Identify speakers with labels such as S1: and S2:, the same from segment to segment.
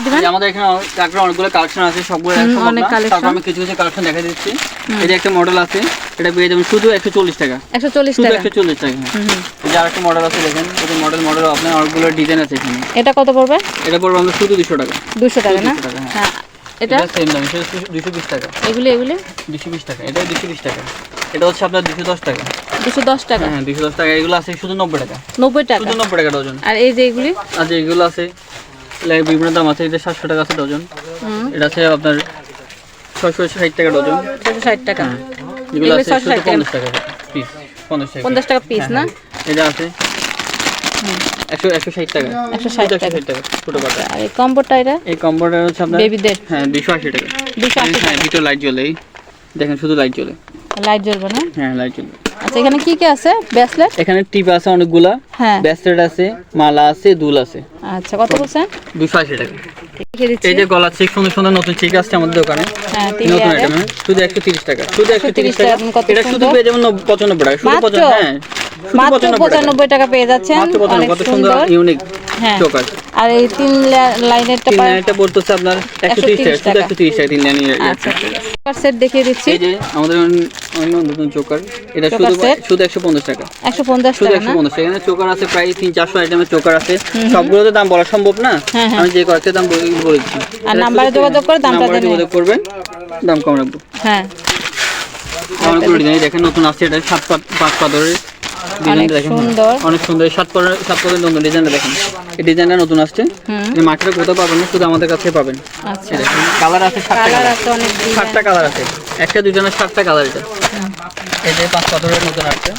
S1: দিবেন?
S2: এই যে আমাদের এখানে অনেক- অনেকগুলো কালেকশন আছে সবগুলো
S1: অনেক
S2: না। আমি কিছু কিছু কালেকশন দেখা দিচ্ছি। এই যে একটা মডেল আছে এটা পেয়ে যাবেন শুধু একশো চল্লিশ টাকা।
S1: একশো চল্লিশ
S2: শুধু
S1: টাকা।
S2: একশো চল্লিশ টাকা।
S1: হুম, হুম।
S2: এই যে আরেকটা মডেল আছে দেখেন এই মডেল মডেল আপনার অনেকগুলো ডিজাইন আছে এখানে।
S1: এটা কত পড়বে?
S2: এটা পড়বে আমাদের শুধু দুশো টাকা।
S1: দুশো টাকা না?
S2: হ্যাঁ।
S1: হ্যাঁ এটা?
S2: সেম দাম টাকা।
S1: এগুলি এগুলি?
S2: দুশো বিশ টাকা এটা টাকা। হচ্ছে আপনার দুশো দশ টাকা।
S1: দুশো দশ টাকা?
S2: হ্যাঁ দুশো দশ টাকা। এগুলো আছে শুধু নব্বই টাকা।
S1: নব্বই টাকা?
S2: শুধু নব্বই টাকা ডজন।
S1: আর এই যে এগুলি?
S2: আর যে এগুলো আছে এগুলো বিভিন্ন দাম আছে এটা সাতশো টাকা আছে ডজন। এটা আছে আপনার ছয়শো ষাট টাকা ডজন।
S1: ষাট টাকা।
S2: এগুলো
S1: এগুলো
S2: আছে পঞ্চাশ টাকা। পিস পঞ্চাশ টাকা
S1: পঞ্চাশ টাকা পিস না?
S2: হ্যাঁ, এটা আছে। একশো একশো ষাট টাকা।
S1: 160
S2: শুধু
S1: টাকা।
S2: ষাট টাকা ছোটো পাতা
S1: আর এই কম্বোটা এটা?
S2: এই কম্বোটা হচ্ছে আপনার
S1: বেবিদের
S2: হ্যাঁ দুশো আশি টাকা।
S1: দুশো আশি
S2: হ্যাঁ ভিতরে লাইট জ্বলে। দেখেন শুধু লাইট জ্বলে।
S1: লাইট জ্বলবে না?
S2: হ্যাঁ লাইট জ্বলে
S1: আচ্ছা এখানে কি কি আছে? ব্রেসলেট
S2: এখানে টিপ আছে অনেকগুলা।
S1: হ্যাঁ।
S2: ব্যাসলেট আছে মালা আছে দুল আছে।
S1: আচ্ছা কত বলছেন?
S2: দুশো আশি টাকা। এই যে গলা চেক সুন্দর সুন্দর নতুন চেক আসছে আমাদের দোকানে।
S1: হ্যাঁ
S2: নতুন আইটেম শুধু একশো তিরিশ টাকা। শুধু একশো তিরিশ
S1: 130 টাকা,
S2: এটা শুধু পেয়ে যাবেন নব্বই- পঁচানব্বই টাকা। শুধু
S1: মাত্র?
S2: পঁচানব্বই হ্যাঁ
S1: মাত্র
S2: টাকা।
S1: পেয়ে যাচ্ছেন। অনেক
S2: কত সুন্দর ইউনিক চোকার
S1: আর এই তিন লাইনেরটা
S2: তিন
S1: পার-
S2: পড়তেছে আপনার একশো তিরিশ টাকা। শুধু
S1: টাকা।
S2: একশো তিরিশ টাকা তিন লাইন
S1: আচ্ছা সেট দেখিয়ে দিচ্ছি।
S2: এই যে আমাদের অন্য- অন্য নতুন চোকার। এটা শুধু শুধু একশো পঞ্চাশ টাকা।
S1: একশো পঞ্চাশ
S2: শুধু
S1: টাকা
S2: একশো
S1: না
S2: পঞ্চাশ টাকা। এখানে চোকার আছে প্রায় তিন চারশো আইটেমের চোকার আছে। সবগুলোতে দাম বলা সম্ভব না?
S1: হ্যাঁ, হ্যাঁ।
S2: আমি যে কয়েকটা দাম বলে দিচ্ছি।
S1: আর নাম্বারে যোগাযোগ করে দামটা
S2: নাম্বারে
S1: জেনে
S2: যোগাযোগ করবেন। দাম কম রাখব।
S1: হ্যাঁ।
S2: অনেকগুলো ডিজাইন দেখেন নতুন আসছে এটা সাত পাত পাঁচ পাথরের। ডিজাইন দেখেন অনেক সুন্দর। সাত পাথরের সাত পাথরের নতুন ডিজাইনটা দেখেন। এই ডিজাইনটা নতুন আসছে। এই মার্কেটে কোথাও পাবেন না শুধু আমাদের কাছে পাবেন।
S1: আচ্ছা।
S2: কালার আছে সাতটা
S1: কালার
S2: কালার
S1: আছে অনেক
S2: সাতটা কালার আছে। একটা দুজনের সাতটা কালার এটা। এই যে পাঁচ পাথরের নতুন আসছে।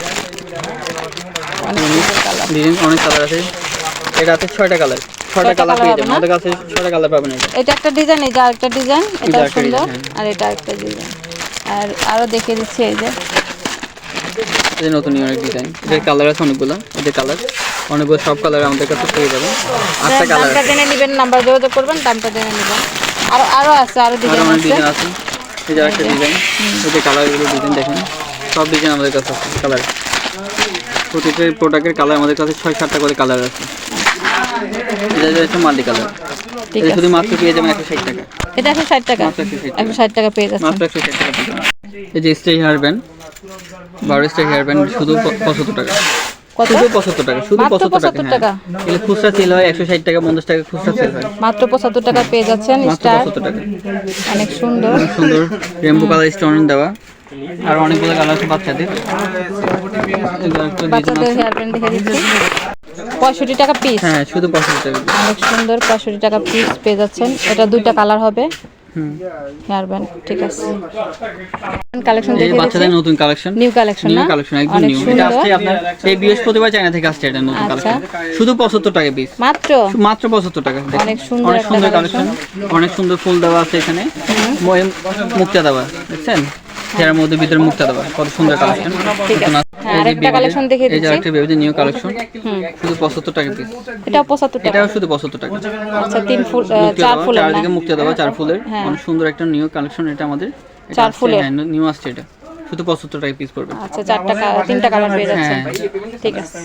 S1: অনেক সুন্দর কালার
S2: ডিজাইন অনেক কালার আছে। এটা আছে ছয়টা কালার ছয়টা কালার পেয়ে যাবেন। আমাদের কাছে ছয়টা কালার পাবেন এটা।
S1: এটা একটা ডিজাইন এই যে আরেকটা ডিজাইন এটা সুন্দর।
S2: হ্যাঁ।
S1: আর এটা একটা ডিজাইন আর আরও দেখিয়ে দিচ্ছি এই যে।
S2: যে নতুন অনেক ডিজাইন এটার কালার আছে অনেকগুলো। এদের কালার অনেকগুলো সব কালার আমাদের কাছে পেয়ে যাবেন। আটটা কালার
S1: দামটা জেনে নেবেন নাম্বার যোগাযোগ করবেন দামটা জেনে নেবেন। আরও আরও আছে
S2: আরও
S1: ডিজাইন আছে।
S2: ডিজাইন আছে। এই যে একটা ডিজাইন এই যে কালারগুলো ডিজাইন দেখেন। সব ডিজাইন আমাদের কাছে আছে কালার প্রতিটা প্রোডাক্টের কালার আমাদের কাছে ছয় সাতটা করে কালার আছে। এটা হচ্ছে মাল্টি কালার এটা শুধু মাত্র পেয়ে যাবেন একশো ষাট টাকা।
S1: এটা একশো ষাট টাকা।
S2: একশো ষাট
S1: টাকা। পেয়ে যাচ্ছে
S2: মাত্র একশো ষাট টাকা। এই যে স্টে হেয়ার ব্যান্ড। বারো স্টে হেয়ার ব্যান্ড শুধু পঁচাত্তর টাকা।
S1: কত?
S2: শুধু পঁচাত্তর টাকা শুধু পঁচাত্তর টাকা।
S1: 75 টাকা?
S2: হ্যাঁ এগুলো খুচরা সেল হয় একশো ষাট টাকা পঞ্চাশ টাকা খুচরা সেল হয়।
S1: মাত্র পঁচাত্তর টাকা পেয়ে যাচ্ছেন স্টার।
S2: টাকা।
S1: অনেক সুন্দর।
S2: অনেক সুন্দর। রেমবো কালার স্টোন দেওয়া। আর অনেকগুলো কালার আছে বাচ্চাদের।
S1: বাচ্চাদের। হেয়ার ব্যান্ড দেখে দিচ্ছি। পঁয়ষট্টি টাকা পিস
S2: হ্যাঁ শুধু টাকা
S1: অনেক সুন্দর পঁয়ষট্টি টাকা পিস পেয়ে যাচ্ছেন। এটা দুইটা কালার হবে। হেয়ার ব্যান্ড ঠিক আছে। কালেকশন দেখে
S2: বাচ্চাদের নতুন collection
S1: new collection
S2: new collection একদম
S1: অনেক
S2: নিউ এটা আসছে আপনার এই বৃহস্পতিবার চায়না থেকে আসছে এটা নতুন
S1: আচ্ছা।
S2: কালেকশন শুধু পঁচাত্তর টাকা পিস
S1: মাত্র?
S2: টাকা দেখেন।
S1: অনেক সুন্দর
S2: অনেক সুন্দর কালেকশন অনেক সুন্দর ফুল দেওয়া আছে এখানে। মুক্তা দেওয়া দেখছেন? যার মধ্যে ভিতরে মুক্তা দেওয়া কত সুন্দর কালেকশন
S1: ঠিক আছে। হ্যাঁ আরেকটা কালেকশন দেখে
S2: এই যে একটা বেবিদের নিউ কালেকশন শুধু পঁচাত্তর টাকা পিস
S1: এটাও পঁচাত্তর টাকা।
S2: এটাও শুধু পঁচাত্তর টাকা।
S1: আচ্ছা তিন ফুল চার ফুলের না?
S2: চারদিকে মুক্তা দেওয়া চার ফুলের।
S1: হ্যাঁ।
S2: অনেক সুন্দর একটা নিউ কালেকশন এটা আমাদের।
S1: চার ফুলের?
S2: হ্যাঁ, নিউ আসছে এটা। শুধু পঁচাত্তর টাকা পিস পড়বে।
S1: আচ্ছা চারটা কা- তিনটা কালার পেয়ে যাচ্ছেন। ঠিক আছে।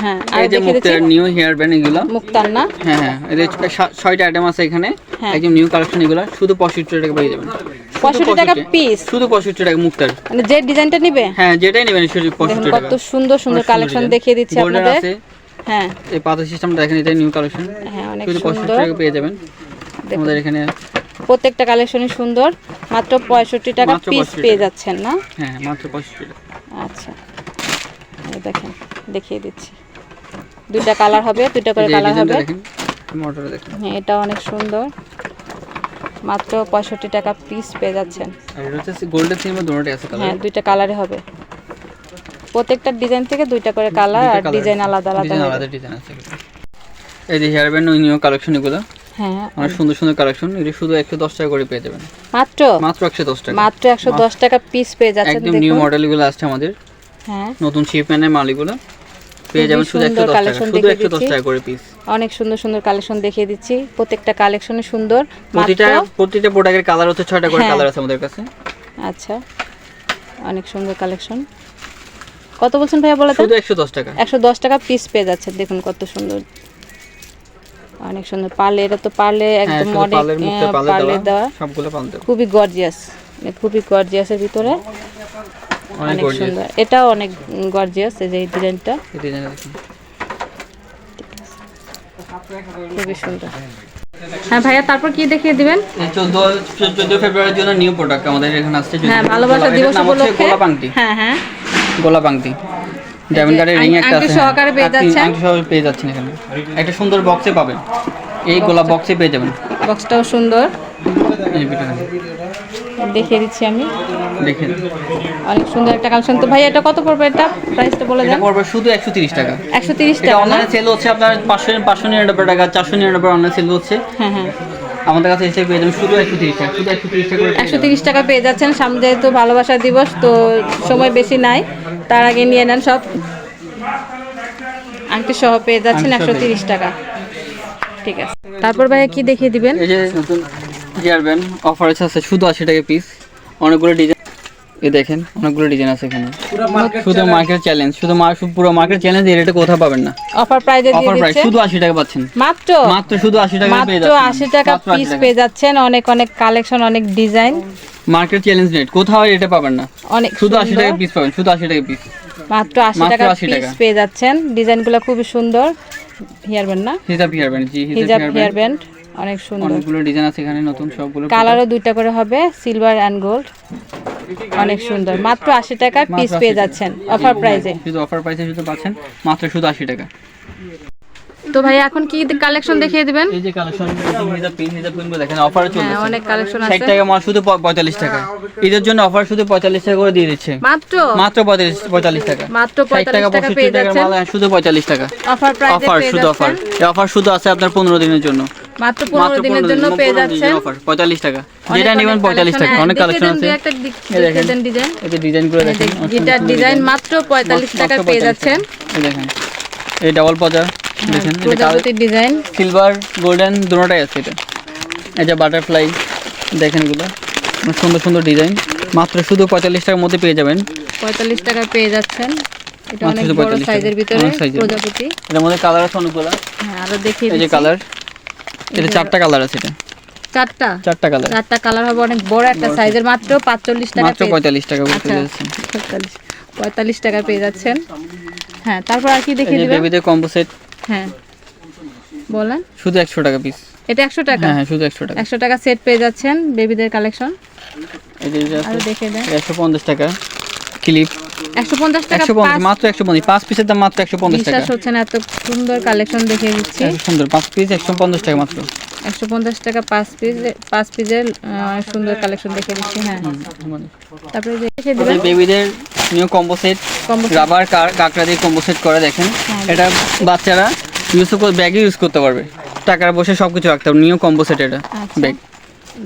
S1: হ্যাঁ
S2: এই যে মুক্তার নিউ হেয়ার ব্যান্ড এগুলো।
S1: মুক্তার না
S2: হ্যাঁ হ্যাঁ এদের ছ- ছয়টা আইটেম আছে এখানে।
S1: হ্যাঁ।
S2: একদম নিউ কালেকশন এগুলো। শুধু পঁয়ষট্টি টাকা পেয়ে যাবেন। শুধু
S1: পঁয়ষট্টি টাকা পিস
S2: শুধু পঁয়ষট্টি টাকা মুক্তার।
S1: মানে যে ডিজাইনটা নিবে?
S2: হ্যাঁ যেটাই নেবেন শুধু
S1: দেখুন
S2: পঁয়ষট্টি টাকা।
S1: কত সুন্দর সুন্দর কালেকশন দেখিয়ে দিচ্ছি আপনাদের। হ্যাঁ।
S2: এই পাতা সিস্টেমটা দেখেন এটাই নিউ কালেকশন
S1: হ্যাঁ অনেক সুন্দর।
S2: টাকা পেয়ে যাবেন। আমাদের এখানে
S1: প্রত্যেকটা কালেকশনই সুন্দর। মাত্র পঁয়ষট্টি টাকা পিস পেয়ে যাচ্ছেন না?
S2: হ্যাঁ মাত্র পঁয়ষট্টি টাকা।
S1: আচ্ছা। দেখেন দেখিয়ে দিচ্ছি। দুইটা কালার হবে দুইটা করে কালার হবে। হ্যাঁ এটা অনেক সুন্দর। মাত্র পঁয়ষট্টি টাকা পিস পেয়ে যাচ্ছেন। হ্যাঁ দুইটা কালারে হবে। প্রত্যেকটা ডিজাইন থেকে দুইটা করে কালার আর ডিজাইন আলাদা আলাদা
S2: আলাদা ডিজাইন আছে এই যে হেয়ার ব্যান্ড নিউ কালেকশন এগুলো।
S1: হ্যাঁ।
S2: অনেক সুন্দর সুন্দর কালেকশন এটা শুধু একশো দশ টাকা করে পেয়ে যাবেন।
S1: মাত্র?
S2: মাত্র একশো দশ টাকা।
S1: মাত্র একশো দশ টাকা পিস পেয়ে যাচ্ছেন
S2: একদম নিউ মডেলগুলো আসছে আমাদের।
S1: হ্যাঁ।
S2: নতুন শিপম্যানের মালগুলো পেয়ে যাবেন শুধু টাকা শুধু। টাকা করে পিস
S1: অনেক সুন্দর সুন্দর কালেকশন দেখিয়ে দিচ্ছি। প্রত্যেকটা কালেকশনে সুন্দর।
S2: প্রতিটা প্রতিটা প্রোডাক্টের কালার হচ্ছে করে
S1: হ্যাঁ।
S2: কালার আছে আমাদের কাছে।
S1: আচ্ছা। অনেক সুন্দর কালেকশন কত বলছেন ভাইয়া বলে
S2: শুধু একশো দশ টাকা।
S1: একশো দশ টাকা পিস পেয়ে যাচ্ছে দেখুন কত সুন্দর। অনেক সুন্দর। পালে এটা তো পালে
S2: হ্যাঁ
S1: একদম আহ,
S2: পালে দেওয়া।
S1: দেওয়া।
S2: সবগুলো পাল দেওয়া।
S1: খুবই গর্জিয়াস খুবই গর্জিয়াসের ভিতরে।
S2: অনেক
S1: সুন্দর। এটাও অনেক গর্জিয়াস এই যে এই ডিজাইনটা।
S2: এই
S1: খুবই সুন্দর। হ্যাঁ ভাইয়া তারপর কি দেখিয়ে দিবেন?
S2: এই চোদ্দ চোদ্দ ফেব্রুয়ারির জন্য নিউ প্রোডাক্ট আমাদের এখানে আসছে
S1: হ্যাঁ ভালোবাসা দিবস উপলক্ষে।
S2: গোলাপ আংটি।
S1: হ্যাঁ হ্যাঁ।
S2: গোলাপ আংটি। ডায়মন্ড কার্ডের রিং একটা
S1: আংটি
S2: আছে
S1: সহকারে পেয়ে
S2: হ্যাঁ,
S1: যাচ্ছেন।
S2: আংটি সহকারে পেয়ে যাচ্ছেন এখানে। একটা সুন্দর বক্সে পাবেন। এই গোলাপ বক্সে পেয়ে যাবেন।
S1: বক্সটাও সুন্দর।
S2: এই
S1: দেখিয়ে দিচ্ছি আমি।
S2: দেখেন।
S1: অনেক সুন্দর একটা কালেকশন। তো ভাই এটা কত পড়বে এটা? প্রাইসটা বলে দেন।
S2: পড়বে শুধু একশো তিরিশ টাকা।
S1: একশো তিরিশ
S2: এটা
S1: টাকা না?
S2: অনলাইনে সেল হচ্ছে আপনার পাঁচশো পাঁচশো নিরানব্বই টাকা চারশো নিরানব্বই অনলাইনে সেল হচ্ছে।
S1: হ্যাঁ হ্যাঁ।
S2: আমাদের কাছে এসে পেয়ে যাবেন শুধু একশো তিরিশ টাকা শুধু একশো তিরিশ টাকা পেয়ে
S1: একশো তিরিশ টাকা পেয়ে যাচ্ছেন। সামনে যেহেতু ভালোবাসা দিবস তো সময় বেশি নাই। তার আগে নিয়ে নেন সব। আংটি সহ পেয়ে যাচ্ছেন একশো তিরিশ টাকা। ঠিক আছে। তারপর ভাইয়া কি দেখিয়ে দিবেন?
S2: এই যে নতুন ব্যান্ড অফার আছে শুধু আশি টাকা পিস অনেকগুলো ডিজাইন এ দেখেন অনেকগুলো ডিজাইন আছে এখানে। শুধু মার্কেট চ্যালেঞ্জ শুধু মা- পুরো মার্কেট চ্যালেঞ্জ এই রেটে কোথাও পাবেন না।
S1: অফার প্রাইজে দিয়ে
S2: অফার প্রাইস শুধু আশি টাকা পাচ্ছেন।
S1: মাত্র?
S2: মাত্র শুধু আশি টাকা পেয়ে যাচ্ছেন। মাত্র 80
S1: পিস পেয়ে যাচ্ছেন অনেক অনেক কালেকশন অনেক ডিজাইন
S2: মার্কেট চ্যালেঞ্জ রেট কোথাও এটা পাবেন না।
S1: অনেক
S2: শুধু আশি
S1: সুন্দর।
S2: টাকা পিস পাবেন শুধু আশি টাকা পিস
S1: মাত্র আশি
S2: মাত্র
S1: টাকা পিস পেয়ে যাচ্ছেন। ডিজাইনগুলো খুবই সুন্দর। হেয়ার ব্যান্ড না?
S2: হিজাব হেয়ার ব্যান্ড জি হিজাব হেয়ার
S1: হেয়ার
S2: ব্যান্ড
S1: অনেক সুন্দর।
S2: অনেকগুলো ডিজাইন আছে এখানে নতুন সবগুলো
S1: কালারও দুইটা করে হবে সিলভার অ্যান্ড গোল্ড অনেক সুন্দর। মাত্র আশি টাকার
S2: মাত্র
S1: পিস পেয়ে যাচ্ছেন অফার প্রাইজে
S2: শুধু অফার প্রাইসে শুধু পাচ্ছেন মাত্র শুধু আশি টাকা।
S1: তো ভাই এখন কি কালেকশন দেখিয়ে দিবেন?
S2: এই যে কালেকশন পিন পিন দেখেন অফারে
S1: হ্যাঁ
S2: চলছে
S1: অনেক কালেকশন আছে।
S2: টাকা মাল শুধু প- পঁয়তাল্লিশ টাকা। ঈদের জন্য অফার শুধু পঁয়তাল্লিশ টাকা করে দিয়ে দিচ্ছে।
S1: মাত্র?
S2: মাত্র পঁয়তাল্লিশ পঁয়তাল্লিশ টাকা।
S1: মাত্র 45 টাকা পেয়ে
S2: টাকার
S1: যাচ্ছেন।
S2: মাল হ্যাঁ, শুধু পঁয়তাল্লিশ টাকা।
S1: অফার প্রাইজে
S2: অফার শুধু অফার এই অফার শুধু আছে আপনার পনেরো দিনের জন্য।
S1: মাত্র
S2: মাত্র
S1: পনেরো দিনের জন্য পেয়ে যাচ্ছেন।
S2: অফার পঁয়তাল্লিশ টাকা। যেটা
S1: অনেক
S2: নেবেন পঁয়তাল্লিশ টাকা
S1: হ্যাঁ,
S2: অনেক কালেকশন আছে।
S1: একটা
S2: দেখেন।
S1: ডিজাইন
S2: এই যে ডিজাইনগুলো দেখেন
S1: ডিজাইন মাত্র পঁয়তাল্লিশ
S2: মাত্র
S1: টাকা পেয়ে যাচ্ছেন।
S2: এই দেখেন এই ডাবল পজা দেখেন এটা
S1: প্রজাপতির ডিজাইন
S2: সিলভার গোল্ডেন দুটোটাই আছে এটা। এই যে বাটারফ্লাই দেখেন এগুলো সুন্দর সুন্দর ডিজাইন মাত্র শুধু পঁয়তাল্লিশ টাকার মধ্যে পেয়ে যাবেন।
S1: পঁয়তাল্লিশ টাকা পেয়ে যাচ্ছেন। এটা অনেক বড় সাইজের ভিতরে
S2: size এর। মধ্যে কালার আছে অনেকগুলো।
S1: হ্যাঁ আরও দেখিয়ে
S2: এই যে কালার এটা চারটা কালার আছে এটা।
S1: চারটা?
S2: চারটা কালার
S1: চারটা কালার হবে অনেক বড় একটা সাইজের মাত্র পাঁচচল্লিশ টাকা
S2: মাত্র
S1: পেয়ে-
S2: পঁয়তাল্লিশ টাকা করে পেয়ে যাচ্ছেন
S1: পঁয়তাল্লিশ পঁয়তাল্লিশ টাকা পেয়ে যাচ্ছেন। হ্যাঁ তারপর আর কি দেখিয়ে দিবেন?
S2: বেবিদের কম্বো সেট
S1: হ্যাঁ। বলেন।
S2: শুধু একশো টাকা পিস
S1: এটা একশো টাকা?
S2: হ্যাঁ হ্যাঁ শুধু একশো টাকা।
S1: একশো টাকা সেট পেয়ে যাচ্ছেন বেবিদের কালেকশন
S2: এই যে এটা
S1: আরও
S2: আছে
S1: দেখে দেন।
S2: একশো পঞ্চাশ টাকা ক্লিপ
S1: টাকা পাঁচ-
S2: মাত্র পিসের দাম মাত্র টাকা
S1: বিশ্বাস হচ্ছে না এত সুন্দর কালেকশন দেখিয়ে দিচ্ছি।
S2: সুন্দর পাঁচ পিস একশো পঞ্চাশ টাকা মাত্র।
S1: একশো পঞ্চাশ টাকা পাঁচ পিস পাঁচ পিসের সুন্দর কালেকশন দেখিয়ে দিচ্ছি হ্যাঁ। তারপরে যে দিবেন
S2: বেবিদের নিউ কম্বো সেট রাবার কাঁকড়া দিয়ে কম্বো সেট করে দেখেন।
S1: হ্যাঁ।
S2: এটা বাচ্চারা ইউজ ব্যাগে ইউজ করতে পারবে। টাকার বসে সবকিছু রাখতে পারবে নিউ কম্বো সেট এটা
S1: আচ্ছা।
S2: ব্যাগ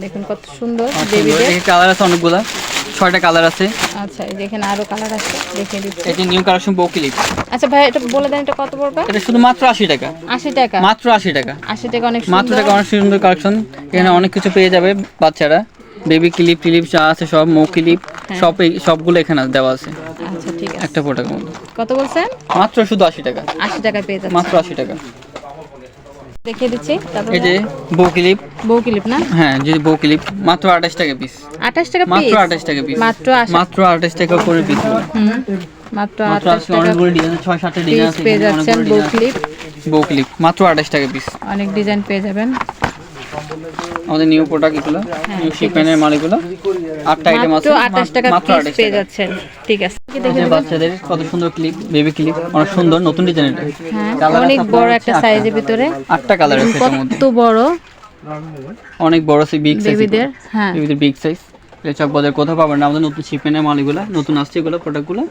S1: দেখুন কত সুন্দর বেবিদের
S2: কালার আছে অনেকগুলা। ছয়টা কালার আছে।
S1: আচ্ছা এখানে আরও কালার আছে দেখিয়ে দিচ্ছি।
S2: যে নিউ কালেকশন বউ ক্লিপ
S1: আচ্ছা ভাই এটা বলে দেন এটা কত পড়বে?
S2: এটা শুধু মাত্র আশি টাকা।
S1: আশি টাকা?
S2: মাত্র আশি টাকা।
S1: আশি টাকা অনেক
S2: মাত্র টাকা অনেক সুন্দর কালেকশন এখানে অনেক কিছু পেয়ে যাবে বাচ্চারা। বেবি ক্লিপ ক্লিপ যা আছে সব মৌ ক্লিপ সব সবগুলো এখানে দেওয়া আছে।
S1: আচ্ছা ঠিক আছে।
S2: একটা প্রোডাক্ট
S1: কত বলছেন?
S2: মাত্র শুধু আশি টাকা।
S1: আশি টাকা পেয়ে যাচ্ছে।
S2: মাত্র আশি টাকা।
S1: দেখিয়ে দিচ্ছি
S2: এই যে বউ ক্লিপ।
S1: বউ ক্লিপ না?
S2: হ্যাঁ যে বউ ক্লিপ মাত্র আঠাশ টাকা পিস
S1: আঠাশ টাকা
S2: মাত্র
S1: পিস
S2: আঠাশ টাকা পিস
S1: মাত্র
S2: মাত্র আঠাশ টাকা করে পিস
S1: হুম মাত্র
S2: মাত্র
S1: আঠাশ
S2: আজকে
S1: টাকা
S2: অনেকগুলো ডিজাইন ছয় সাতটা ডিজাইন আছে
S1: পেয়ে যাচ্ছেন বউ ক্লিপ।
S2: বউ ক্লিপ মাত্র আঠাশ টাকা পিস
S1: অনেক ডিজাইন পেয়ে যাবেন।
S2: আমাদের নিউ প্রোডাক্ট এগুলো নিউ শিপমেন্টের মাল এগুলো আটটা আইটেম আছে
S1: মাত্র আঠাশ টাকা
S2: মাত্র
S1: পিস
S2: আঠাশ
S1: পেয়ে যাচ্ছেন। ঠিক আছে।
S2: যে বাচ্চাদের কত সুন্দর ক্লিপ বেবি ক্লিপ অনেক সুন্দর নতুন ডিজাইন এটা
S1: হ্যাঁ অনেক বড় একটা সাইজের ভিতরে।
S2: আটটা কালার আছে এর মধ্যে।
S1: কত বড়?
S2: অনেক বড় সাইজ বিগ সাইজ
S1: বেবিদের হ্যাঁ।
S2: বেবিদের বিগ সাইজ বাজার কোথাও পাবেন না। আমাদের নতুন শিপমেন্টের মাল এগুলো নতুন আসছে এগুলো প্রোডাক্টগুলো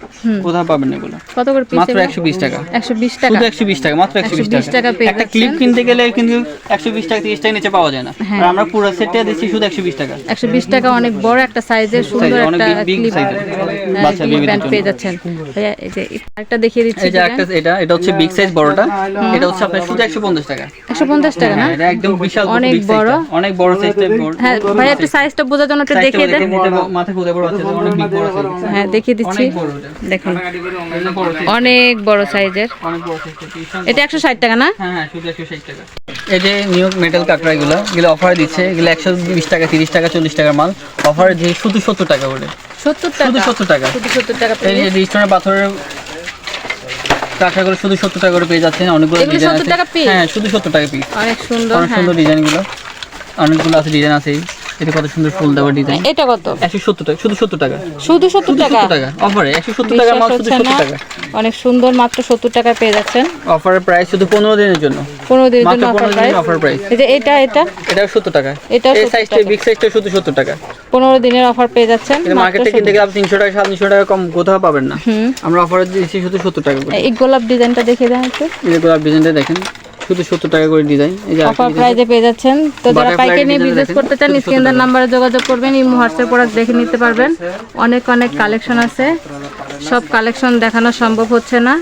S2: কোথাও পাবেন না এগুলো।
S1: কত করে পিস
S2: মাত্র একশো বিশ টাকা।
S1: একশো বিশ টাকা?
S2: শুধু একশো বিশ টাকা মাত্র একশো বিশ
S1: 120 টাকা
S2: একটা ক্লিপ কিনতে গেলে কিন্তু একশো বিশ টাকা তিরিশ টাকা নিচে পাওয়া যায় না।
S1: হ্যাঁ।
S2: আর আমরা পুরো সেটটা দিচ্ছি শুধু একশো বিশ টাকা।
S1: একশো বিশ টাকা অনেক বড় একটা সাইজের সুন্দর একটা ক্লিপ
S2: বাচ্চা জন্য।
S1: পেয়ে যাচ্ছেন। ভাইয়া, এই যে একটা দেখিয়ে দিচ্ছি
S2: এই যে একটা এটা এটা হচ্ছে বিগ সাইজ বড়টা। এটা হচ্ছে আপনার শুধু একশো পঞ্চাশ টাকা।
S1: একশো পঞ্চাশ টাকা না?
S2: হ্যাঁ, এটা একদম বিশাল
S1: অনেক বড়।
S2: অনেক বড় সাইজটা
S1: হ্যাঁ ভাই একটু সাইজটা বোঝার জন্য একটু দেখিয়ে দেন।
S2: দেখেন এটা মাথা কোলে বড় বাচ্চাদের অনেক বিগ বড় size।
S1: হ্যাঁ দেখিয়ে দিচ্ছি।
S2: অনেক বড় এটা
S1: দেখুন
S2: এটা বড় size,
S1: অনেক বড় সাইজের
S2: এটা, বিশাল
S1: এটা একশো ষাট টাকা না?
S2: হ্যাঁ হ্যাঁ শুধু টাকা। এই যে নিউ মেটাল কাঁকড়া এগুলো এগুলো অফার দিচ্ছে এগুলো একশো বিশ টাকা তিরিশ টাকা চল্লিশ টাকার মাল। অফার দিয়ে শুধু সত্তর টাকা করে।
S1: সত্তর
S2: শুধু
S1: টাকা
S2: সত্তর টাকা।
S1: শুধু সত্তর টাকা
S2: এই যে রিস্টোনের পাথরের কাঁকড়াগুলো শুধু সত্তর টাকা করে পেয়ে যাচ্ছেন অনেকগুলো ডিজাইন আছে। হ্যাঁ শুধু সত্তর টাকা পিস
S1: অনেক সুন্দর
S2: অনেক
S1: হ্যাঁ।
S2: সুন্দর ডিজাইনগুলো অনেকগুলো আছে ডিজাইন আছে এটা কত সুন্দর ফুল দেওয়া ডিজাইন
S1: এটা কত?
S2: একশো সত্তর টাকা শুধু সত্তর টাকা।
S1: শুধু সত্তর
S2: শুধু
S1: টাকা?
S2: সত্তর টাকা। অফারে একশো সত্তর টাকা মাল
S1: বিশ্বাস
S2: শুধু
S1: হচ্ছে
S2: সত্তর
S1: না।
S2: টাকা।
S1: অনেক সুন্দর মাত্র সত্তর টাকা পেয়ে যাচ্ছেন।
S2: অফারের প্রাইস শুধু পনেরো দিনের জন্য।
S1: পনেরো দিনের জন্য অফার প্রাইস এই যে এটা এটা?
S2: এটাও সত্তর টাকা।
S1: এটাও
S2: এই সাইজটা বিগ সাইজটা শুধু সত্তর টাকা।
S1: পনেরো দিনের অফার পেয়ে যাচ্ছেন
S2: এটা মার্কেটে কিনতে গেলে আপনি তিনশো টাকা সাড়ে তিনশো টাকা কম কোথাও পাবেন না। আমরা অফারে দিয়েছি শুধু সত্তর টাকা করে।
S1: এই গোলাপ ডিজাইনটা দেখিয়ে দেন একটু।
S2: এগুলো আপনি ডিজাইনটা দেখেন। শুধু সত্তর টাকা করে ডিজাইন এই যে
S1: অফার। প্রাইজে পেয়ে যাচ্ছেন। তো যারা পাইকারি নিয়ে বিজনেস করতে চান
S2: টাকা।
S1: যোগাযোগ করবেন এই হোয়াটসঅ্যাপ প্রোডাক্ট দেখে নিতে পারবেন। অনেক অনেক কালেকশন আছে। সব কালেকশন দেখানো সম্ভব হচ্ছে না।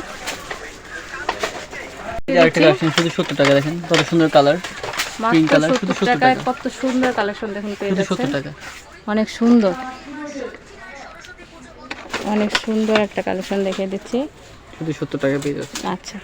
S2: আরেকটা কালেকশন শুধু সত্তর টাকা দেখেন। কত সুন্দর কালার Pink
S1: মাত্র
S2: শুধু 70 টাকা।
S1: কত সুন্দর কালেকশন দেখুন পেয়ে যাচ্ছেন
S2: সত্তর টাকা।
S1: অনেক সুন্দর। অনেক সুন্দর একটা কালেকশন দেখিয়ে দিচ্ছি।
S2: শুধু সত্তর টাকা পেয়ে যাচ্ছে
S1: আচ্ছা।